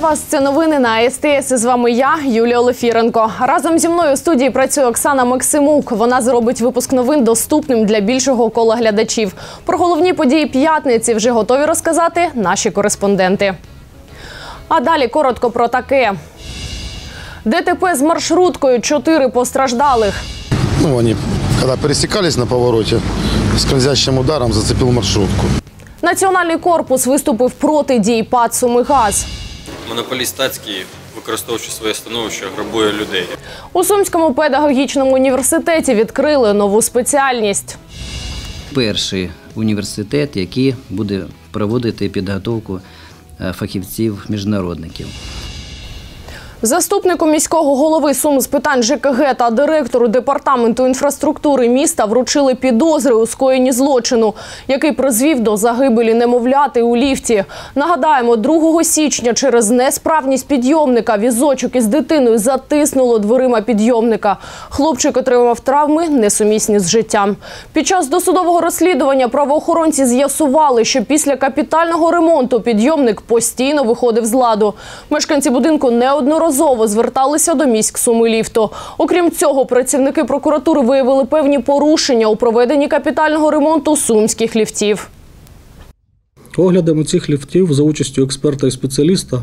Вітаю вас! Це новини на СТС. З вами я, Юлія Олефіренко. Разом зі мною у студії працює Оксана Максимук. Вона зробить випуск новин доступним для більшого кола глядачів. Про головні події п'ятниці вже готові розказати наші кореспонденти. А далі коротко про таке. ДТП з маршруткою. Чотири постраждалих. Ну, они, когда пересекались на повороте, скользящим ударом зацепил маршрутку. Національний корпус виступив проти дій ПАД «Сумигаз». Монополіст Тацький, використовуючи своє становище, грабує людей. У Сумському педагогічному університеті відкрили нову спеціальність. перший університет, який буде проводити підготовку е, фахівців-міжнародників. Заступнику міського голови Сум з питань ЖКГ та директору департаменту інфраструктури міста вручили підозри у скоєнні злочину, який призвів до загибелі немовляти у ліфті. Нагадаємо, 2 січня через несправність підйомника візочок із дитиною затиснуло дверима підйомника. Хлопчик отримав травми, несумісні з життям. Під час досудового розслідування правоохоронці з'ясували, що після капітального ремонту підйомник постійно виходив з ладу. Мешканці будинку неодноразово зверталися до міськ суми ліфту. Окрім цього, працівники прокуратури виявили певні порушення у проведенні капітального ремонту сумських ліфтів. Оглядами цих ліфтів за участю експерта і спеціаліста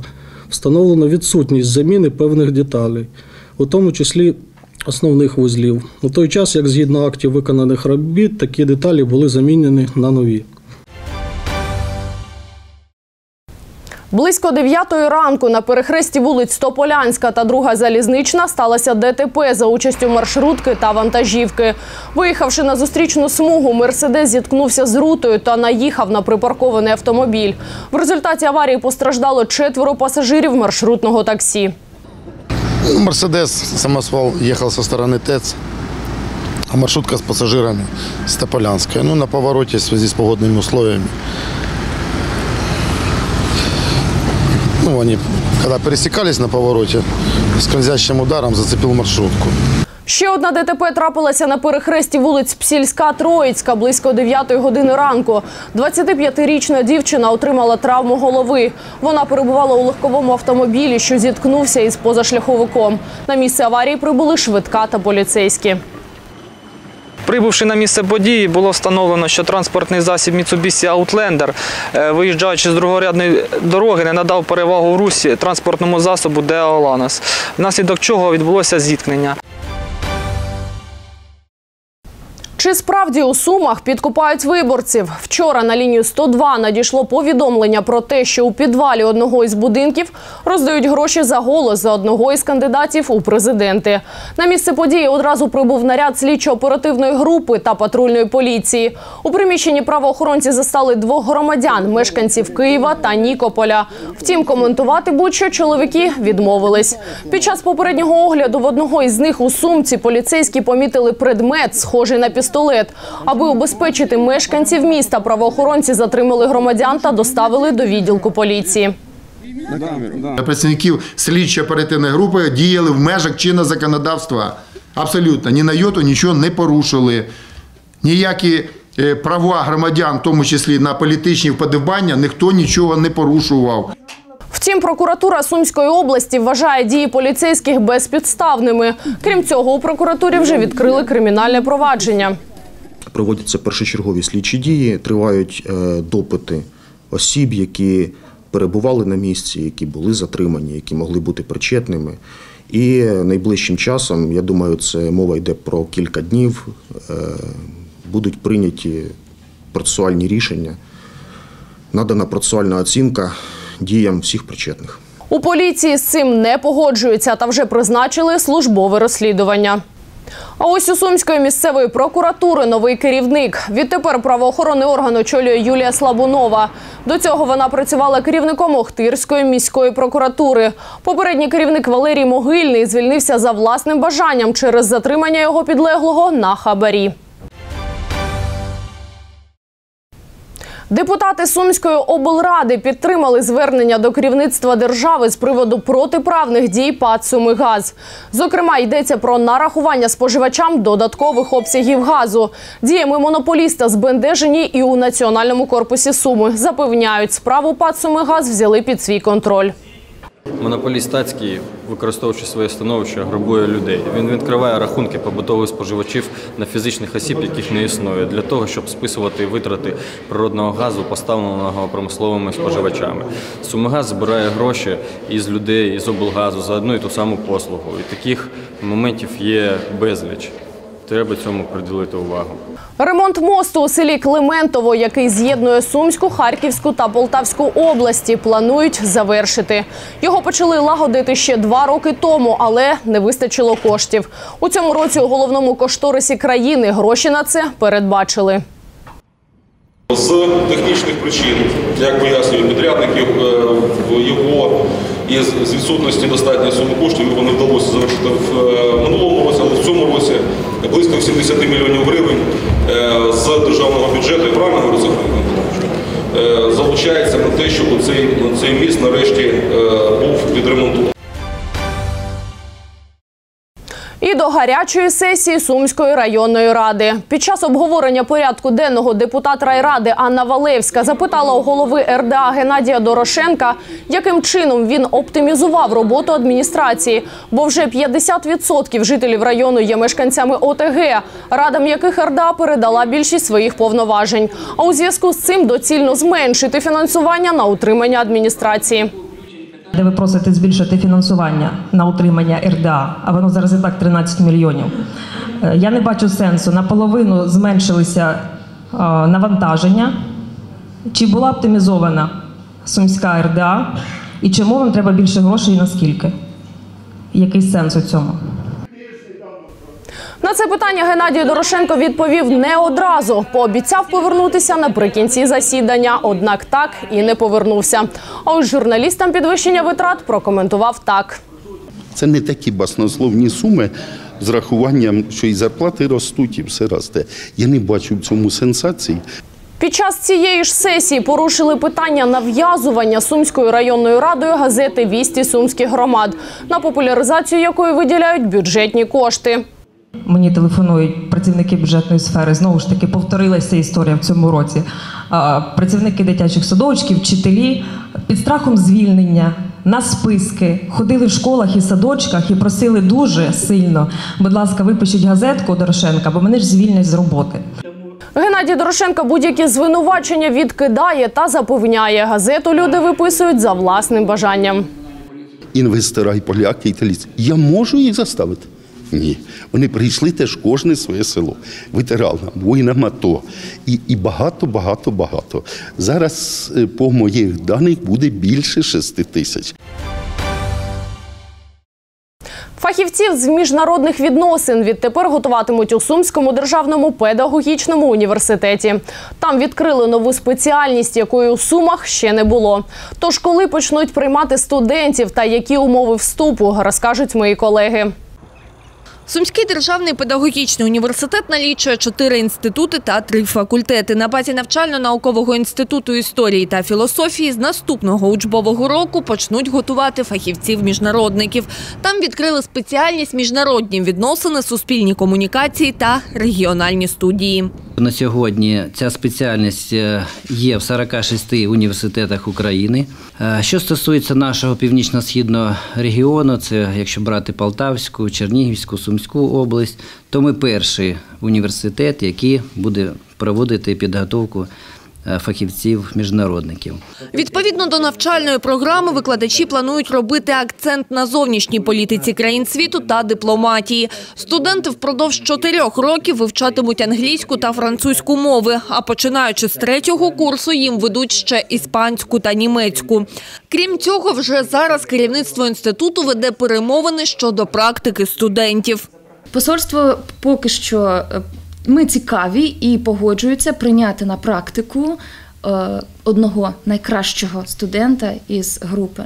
встановлено відсутність заміни певних деталей, у тому числі основних вузлів. У той час, як згідно актів виконаних робіт, такі деталі були замінені на нові. Близько 9 ранку на перехресті вулиць Тополянська та друга залізнична сталося ДТП за участю маршрутки та вантажівки. Виїхавши на зустрічну смугу, мерседес зіткнувся з рутою та наїхав на припаркований автомобіль. В результаті аварії постраждало четверо пасажирів маршрутного таксі. Ну, Мерседес, самосвал, ехал со стороны ТЭЦ, а маршрутка с пассажирами с Тополянской. Ну, на повороте в связи с погодными условиями. Ну, они, когда пересекались на повороте, скользящим ударом зацепил маршрутку. Ще одна ДТП трапилася на перехресті вулиць Псільська Троїцька близько 9 години ранку. 25-річна дівчина отримала травму голови. Вона перебувала у легковому автомобілі, що зіткнувся із позашляховиком. На місце аварії прибули швидка та поліцейські. Прибувши на місце події, було встановлено, що транспортний засіб Mitsubishi Outlander, е, виїжджаючи з другорядної дороги, не надав перевагу в русі транспортному засобу Део Ланос, внаслідок чого відбулося зіткнення. Чи справді у Сумах підкупають виборців? Вчора на лінію 102 надійшло повідомлення про те, що у підвалі одного із будинків роздають гроші за голос за одного із кандидатів у президенти. На місце події одразу прибув наряд слідчо-оперативної групи та патрульної поліції. У приміщенні правоохоронці застали двох громадян, мешканців Києва та Нікополя. Втім, коментувати будь-що чоловіки відмовились. Під час попереднього огляду в одного із них у сумці поліцейські помітили предмет, схожий на пістолет. Аби убезпечити мешканців міста, правоохоронці затримали громадян та доставили до відділку поліції. Працівників слідчо оперативної групи діяли в межах чинного законодавства. Абсолютно ні на йоту нічого не порушили. Ніякі е, права громадян, в тому числі на політичні вподобання, ніхто нічого не порушував. Втім, прокуратура Сумської області вважає дії поліцейських безпідставними. Крім цього, у прокуратурі вже відкрили кримінальне провадження. проводяться першочергові слідчі дії, тривають е, допити осіб, які перебували на місці, які були затримані, які могли бути причетними. І найближчим часом, я думаю, це мова йде про кілька днів, е, будуть прийняті процесуальні рішення, надана процесуальна оцінка діям всіх причетних. У поліції з цим не погоджуються та вже призначили службове розслідування. А ось у Сумської місцевої прокуратури новий керівник. Відтепер правоохоронний орган очолює Юлія Слабунова. До цього вона працювала керівником Охтирської міської прокуратури. Попередній керівник Валерій Могильний звільнився за власним бажанням через затримання його підлеглого на хабарі. Депутати Сумської облради підтримали звернення до керівництва держави з приводу протиправних дій ПАД «Сумигаз». Зокрема, йдеться про нарахування споживачам додаткових обсягів газу. Діями монополіста збентежені і у Національному корпусі Суми. Запевняють, справу ПАД «Сумигаз» взяли під свій контроль. Монополіст статський, використовуючи своє становище, грабує людей. Він відкриває рахунки побутових споживачів на фізичних осіб, яких не існує, для того, щоб списувати витрати природного газу, поставленого промисловими споживачами. Сумигаз збирає гроші із людей, із облгазу за одну і ту саму послугу. І таких моментів є безліч. Треба цьому приділити увагу. Ремонт мосту у селі Клементово, який з'єднує Сумську, Харківську та Полтавську області, планують завершити. Його почали лагодити ще два роки тому, але не вистачило коштів. У цьому році у головному кошторисі країни гроші на це передбачили. З технічних причин, як пояснюють підрядники, е, його із з відсутності достатньої суми коштів його не вдалося завершити в е, минулому році, але в цьому році близько 70 мільйонів гривень е, з державного бюджету, я правильно говорю? Е, залучається на те, щоб цей, цей міст нарешті був відремонтований. І до гарячої сесії Сумської районної ради. Під час обговорення порядку денного депутат райради Анна Валевська запитала у голови РДА Геннадія Дорошенка, яким чином він оптимізував роботу адміністрації. Бо вже 50% жителів району є мешканцями ОТГ, радам яких РДА передала більшість своїх повноважень. А у зв'язку з цим доцільно зменшити фінансування на утримання адміністрації. Де ви просите збільшити фінансування на утримання РДА, а воно зараз і так 13 мільйонів. Е, Я не бачу сенсу. Наполовину зменшилися е, навантаження. Чи була оптимізована сумська РДА? І чому вам треба більше грошей і наскільки? Який сенс у цьому? На це питання Геннадій Дорошенко відповів не одразу. Пообіцяв повернутися наприкінці засідання, однак так і не повернувся. А ось журналістам підвищення витрат прокоментував так. Це не такі баснословні суми з рахуванням, що і зарплати ростуть, і все росте. Я не бачу в цьому сенсації. Під час цієї ж сесії порушили питання нав'язування Сумською районною радою газети Вісті сумських громад, на популяризацію якої виділяють бюджетні кошти. Мені телефонують працівники бюджетної сфери. Знову ж таки, повторилася історія в цьому році. Працівники дитячих садочків, вчителі під страхом звільнення на списки ходили в школах і садочках і просили дуже сильно. Будь ласка, випишіть газетку Дорошенка, бо мене ж звільнять з роботи. Геннадій Дорошенко будь-які звинувачення відкидає та запевняє. Газету люди виписують за власним бажанням. Інвестора, і поляки, і італійці. Я можу їх заставити? Ні. Вони прийшли теж кожне своє село, ветеранам, воїнам АТО. І, і багато, багато, багато. Зараз, е, по моїх даних, буде більше 6 тисяч. Фахівців з міжнародних відносин відтепер готуватимуть у Сумському державному педагогічному університеті. Там відкрили нову спеціальність, якої у Сумах ще не було. Тож, коли почнуть приймати студентів та які умови вступу, розкажуть мої колеги. Сумський державний педагогічний університет налічує чотири інститути та три факультети. На базі навчально-наукового інституту історії та філософії з наступного учбового року почнуть готувати фахівців-міжнародників. Там відкрили спеціальність міжнародні відносини, суспільні комунікації та регіональні студії. На сьогодні ця спеціальність е, є в 46 університетах України. Е, Що стосується нашого північно-східного регіону, це якщо брати Полтавську, Чернігівську, Сумську область, то ми перший університет, який буде проводити підготовку е, фахівців-міжнародників. Відповідно до навчальної програми, викладачі планують робити акцент на зовнішній політиці країн світу та дипломатії. Студенти впродовж чотирьох років вивчатимуть англійську та французьку мови, а починаючи з третього курсу їм ведуть ще іспанську та німецьку. Крім цього, вже зараз керівництво інституту веде перемовини щодо практики студентів. Посольство поки що е, ми цікаві і погоджуються прийняти на практику е, одного найкращого студента із групи.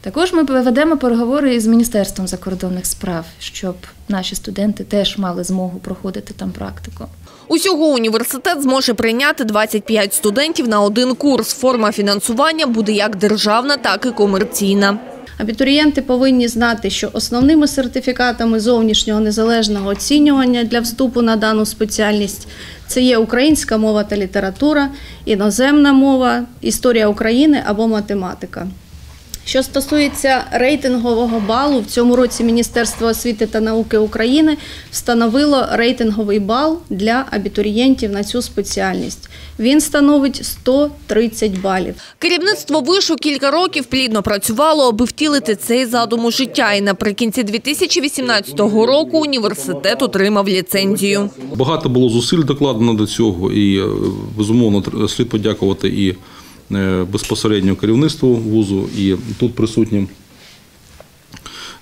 Також ми ведемо переговори із Міністерством закордонних справ, щоб наші студенти теж мали змогу проходити там практику. Усього університет зможе прийняти 25 студентів на один курс. Форма фінансування буде як державна, так і комерційна. Абітурієнти повинні знати, що основними сертифікатами зовнішнього незалежного оцінювання для вступу на дану спеціальність це є українська мова та література, іноземна мова, історія України або математика. Що стосується рейтингового балу, в цьому році Міністерство освіти та науки України встановило рейтинговий бал для абітурієнтів на цю спеціальність. Він становить 130 балів. Керівництво вишу кілька років плідно працювало, аби втілити цей задум у життя. І наприкінці 2018 року університет отримав ліцензію. Багато було зусиль докладено до цього, і е, безумовно слід подякувати і безпосередньо керівництву вузу, і тут присутнім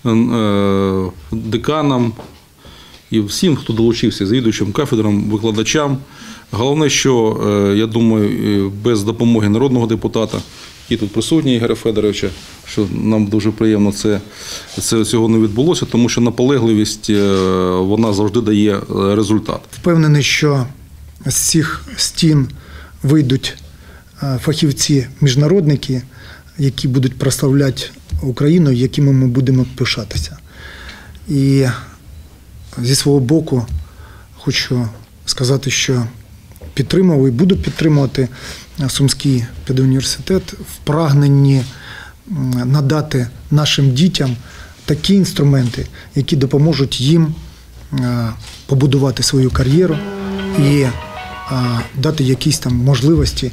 е, деканам і всім, хто долучився, завідувачам кафедрам, викладачам. Головне, що е, я думаю, е, без допомоги народного депутата, який тут присутній Ігоря Федоровича, що нам дуже приємно це, це цього не відбулося, тому що наполегливість е, вона завжди дає е, результат. Впевнений, що з цих стін вийдуть е, фахівці-міжнародники, які будуть прославляти Україну, якими ми будемо пишатися. І зі свого боку хочу сказати, що підтримав і буду підтримувати Сумський педуніверситет в прагненні надати нашим дітям такі інструменти, які допоможуть їм е, побудувати свою кар'єру і е, дати якісь там можливості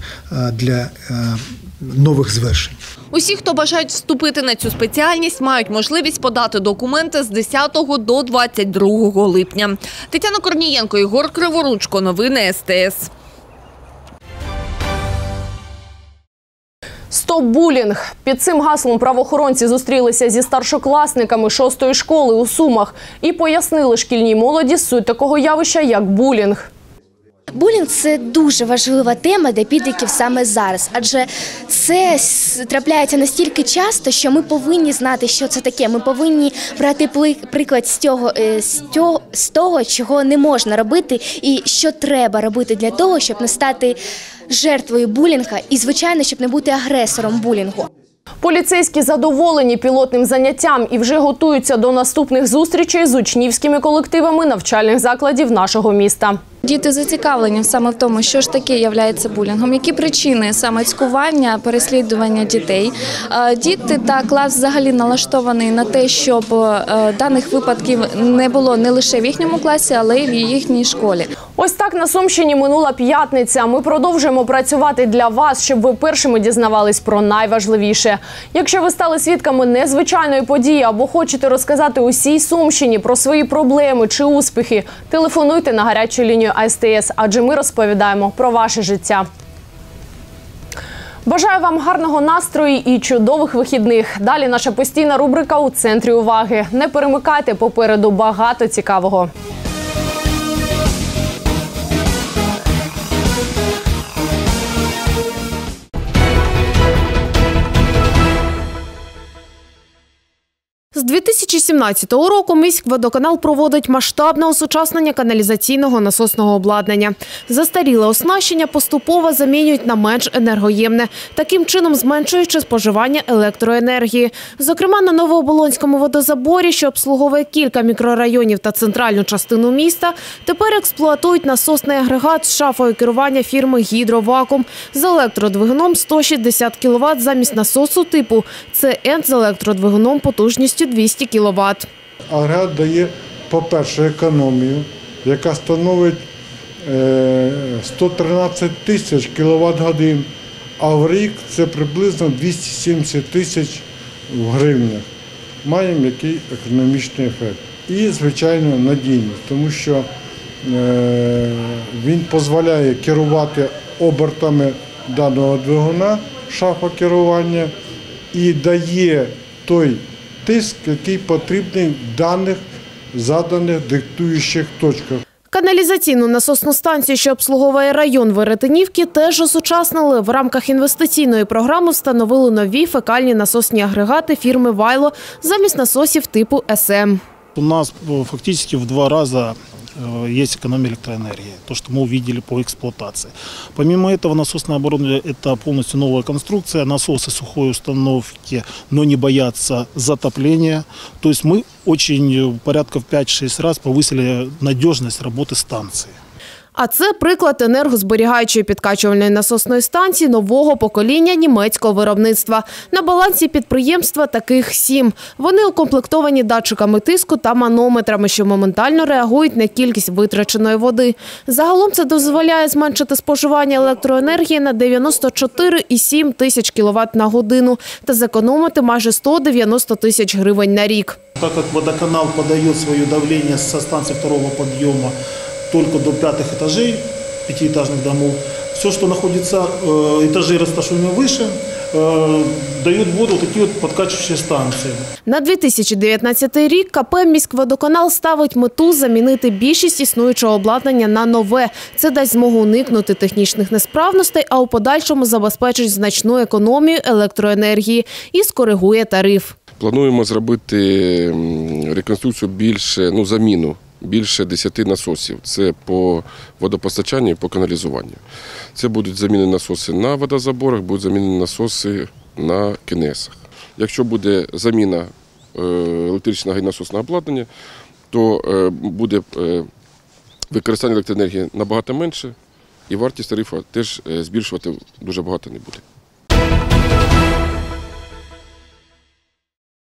для е, нових звершень. Усі, хто бажають вступити на цю спеціальність, мають можливість подати документи з 10 до 22 липня. Тетяна Корнієнко, Ігор Криворучко. Новини СТС. Стоп булінг. Під цим гаслом правоохоронці зустрілися зі старшокласниками шостої школи у Сумах і пояснили шкільній молоді суть такого явища, як булінг. Булінг це дуже важлива тема для підлітків саме зараз, адже це трапляється настільки часто, що ми повинні знати, що це таке. Ми повинні брати приклад з того, е, з того, чого не можна робити, і що треба робити для того, щоб не стати жертвою булінга, і звичайно, щоб не бути агресором булінгу. Поліцейські задоволені пілотним заняттям і вже готуються до наступних зустрічей з учнівськими колективами навчальних закладів нашого міста. Діти зацікавлені саме в тому, що ж таке є булінгом, які причини саме цькування, переслідування дітей. Е, Діти та клас взагалі налаштований на те, щоб е, даних випадків не було не лише в їхньому класі, але й в їхній школі. Ось так на Сумщині минула п'ятниця. Ми продовжуємо працювати для вас, щоб ви першими дізнавались про найважливіше. Якщо ви стали свідками незвичайної події або хочете розказати усій Сумщині про свої проблеми чи успіхи, телефонуйте на гарячу лінію АСТС, адже ми розповідаємо про ваше життя. Бажаю вам гарного настрою і чудових вихідних. Далі наша постійна рубрика у центрі уваги. Не перемикайте попереду багато цікавого. З 2017 року міськводоканал проводить масштабне осучаснення каналізаційного насосного обладнання. Застаріле оснащення поступово замінюють на менш енергоємне, таким чином зменшуючи споживання електроенергії. Зокрема, на Новооболонському водозаборі, що обслуговує кілька мікрорайонів та центральну частину міста, тепер експлуатують насосний агрегат з шафою керування фірми «Гідровакуум» з електродвигуном 160 кВт замість насосу типу ЦН з електродвигуном потужністю 200 кВт. Агрегат дає, по-перше, економію, яка становить е, 113 тисяч кВт годин, а в рік це приблизно 270 тисяч в гривнях. Маємо який економічний ефект. І, звичайно, надійність, тому що е, він дозволяє керувати обертами даного двигуна, шафа керування, і дає той тиск, який потрібний в даних заданих диктуючих точках. Каналізаційну насосну станцію, що обслуговує район Веретинівки, теж осучаснили. В рамках інвестиційної програми встановили нові фекальні насосні агрегати фірми Вайло замість насосів типу СМ. У нас фактично в два раза э, есть экономия электроэнергии, то, что мы увидели по эксплуатации. Помимо этого, насосное оборудование – это полностью новая конструкция, насосы сухой установки, но не боятся затопления. То есть мы очень, э, порядка в 5-6 раз повысили надежность работы станции. А це приклад енергозберігаючої підкачувальної насосної станції нового покоління німецького виробництва. На балансі підприємства таких сім. Вони укомплектовані датчиками тиску та манометрами, що моментально реагують на кількість витраченої води. Загалом це дозволяє зменшити споживання електроенергії на 94,7 тисяч кВт на годину та зекономити майже 190 тисяч гривень на рік. Так как водоканал подает свое давление со станции второго подъема только до пятых этажей пятиэтажных домов, все, что находится, э, этажи расположенные выше, э, дают воду вот такие вот подкачивающие станции. На 2019 рік КП «Міськводоканал» ставить мету замінити більшість існуючого обладнання на нове. Це дасть змогу уникнути технічних несправностей, а у подальшому забезпечить значну економію електроенергії і скоригує тариф. Плануємо зробити м, реконструкцію більше, ну заміну більше 10 насосів. Це по водопостачанню і по каналізуванню. Це будуть замінені насоси на водозаборах, будуть замінені насоси на кінесах. Якщо буде заміна е, електричного і насосного обладнання, то е, буде е, використання електроенергії набагато менше, і вартість тарифу теж збільшувати дуже багато не буде.